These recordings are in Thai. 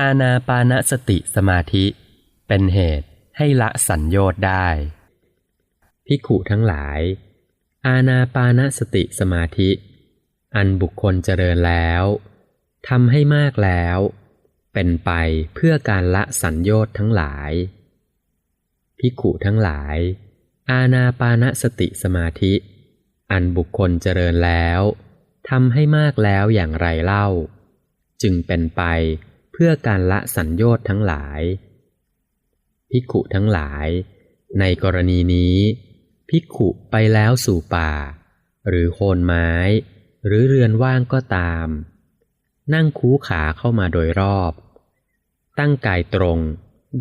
อาณาปานสติสมาธิ เป็นเหตุให้ละสัญโยชน์ได้พิขุทั้งหลาย อาณาปานสติสมาธิ อันบุคคลเจริญแล้วทำให้มากแล้ว เป็นไปเพื่อการละสัญโยชน์ทั้งหลายพิขุทั้งหลาย อาณาปานสติสมาธิ อันบุคคลเจริญแล้วทำให้มากแล้วอย่างไรเล่า จึงเป็นไป เพื่อการละสัญโยชน์ทั้งหลาย ภิกขุทั้งหลาย ในกรณีนี้ ภิกขุไปแล้วสู่ป่า หรือโคนไม้ หรือเรือนว่างก็ตาม นั่งคูขาเข้ามาโดยรอบ ตั้งกายตรง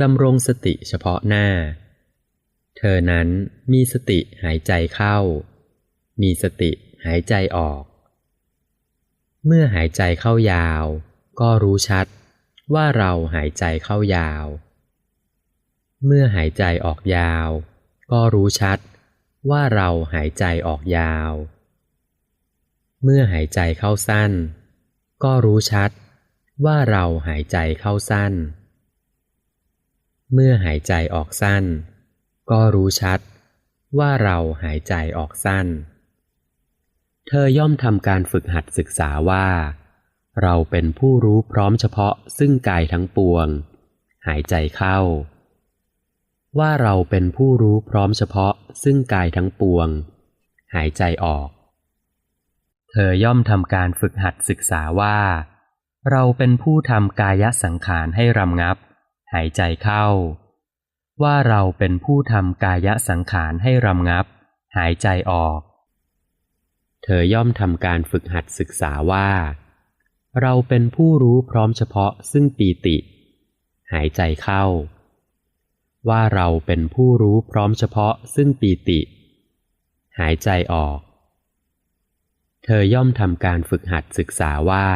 ดำรงสติเฉพาะหน้า เธอนั้นมีสติหายใจเข้า มีสติหายใจออก เมื่อหายใจเข้ายาวก็รู้ชัด ว่าเราหายใจเข้ายาว เมื่อหายใจออกยาว ก็รู้ชัดว่าเราหายใจออกยาว เมื่อหายใจเข้าสั้น ก็รู้ชัดว่าเราหายใจเข้าสั้น เมื่อหายใจออกสั้น ก็รู้ชัดว่าเราหายใจออกสั้น เธอย่อมทำการฝึกหัดศึกษาว่า เราเป็นผู้รู้พร้อมเฉพาะซึ่งกายทั้งปวง หายใจเข้า ว่าเราเป็นผู้รู้พร้อมเฉพาะซึ่งกายทั้งปวง หายใจออก เธอย่อมทำการฝึกหัดศึกษาว่า เราเป็นผู้ทำกายสังขารให้รำงับ หายใจเข้า ว่าเราเป็นผู้ทำกายสังขารให้รำงับ หายใจออก เธอย่อมทำการฝึกหัดศึกษาว่า เราเป็นผู้รู้พร้อมเฉพาะซึ่งปีติ หายใจเข้า ว่าเราเป็นผู้รู้พร้อมเฉพาะซึ่งปีติ หายใจออก เธอย่อมทำการฝึกหัดศึกษาว่า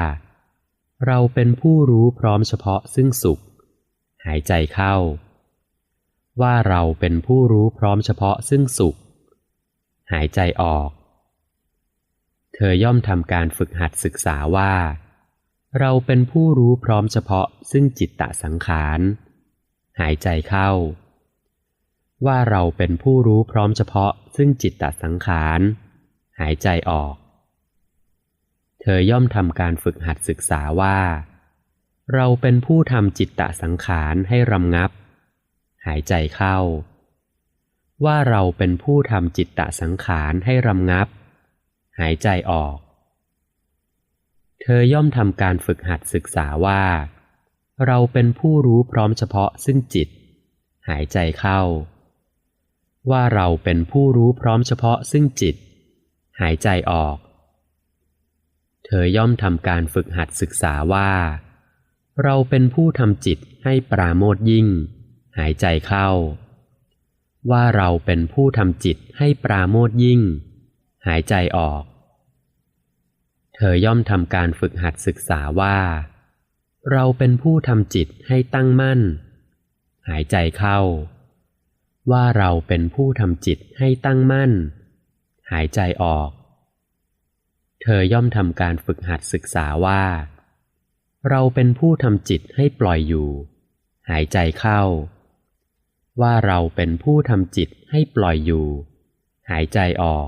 เราเป็นผู้รู้พร้อมเฉพาะซึ่งสุข หายใจเข้า ว่าเราเป็นผู้รู้พร้อมเฉพาะซึ่งสุข หายใจออก เธอย่อมทำการฝึกหัดศึกษาว่า เราเป็นผู้รู้พร้อมเฉพาะซึ่งจิตตสังขาร หายใจเข้า ว่าเราเป็นผู้รู้พร้อมเฉพาะซึ่งจิตตสังขาร หายใจออก เธอย่อมทำการฝึกหัดศึกษาว่า เราเป็นผู้ทำจิตตสังขารให้รำงับ หายใจเข้า ว่าเราเป็นผู้ทำจิตตสังขารให้รำงับ หายใจออก ธอย่อมทำการฝึกหัดศึกษาว่า เราเป็นผู้รู้พร้อมเฉพาะซึ่งจิต หายใจเข้า ว่าเราเป็นผู้รู้พร้อมเฉพาะซึ่งจิต หายใจออก เธอย่อมทำการฝึกหัดศึกษาว่า เราเป็นผู้ทำจิตให้ปราโมทยิ่ง หายใจเข้า ว่าเราเป็นผู้ทำจิตให้ปราโมทยิ่ง หายใจออก เธอย่อมทำการฝึกหัดศึกษาว่า เราเป็นผู้ทำจิตให้ตั้งมั่น หายใจเข้า ว่าเราเป็นผู้ทำจิตให้ตั้งมั่น หายใจออก เธอย่อมทำการฝึกหัดศึกษาว่า เราเป็นผู้ทำจิตให้ปล่อยอยู่ หายใจเข้า ว่าเราเป็นผู้ทำจิตให้ปล่อยอยู่ หายใจออก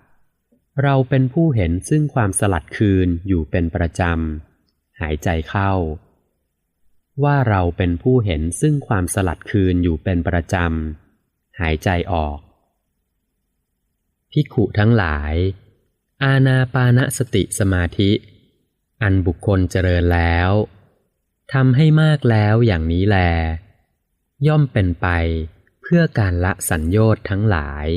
เราเป็นผู้เห็นซึ่งความสลัดคืนอยู่เป็นประจำ หายใจเข้า ว่าเราเป็นผู้เห็นซึ่งความสลัดคืนอยู่เป็นประจำ หายใจออก พิขุทั้งหลาย อาณาปานสติสมาธิ อันบุคคลเจริญแล้วทำให้มากแล้วอย่างนี้แล ย่อมเป็นไปเพื่อการละสัญโยชน์ทั้งหลาย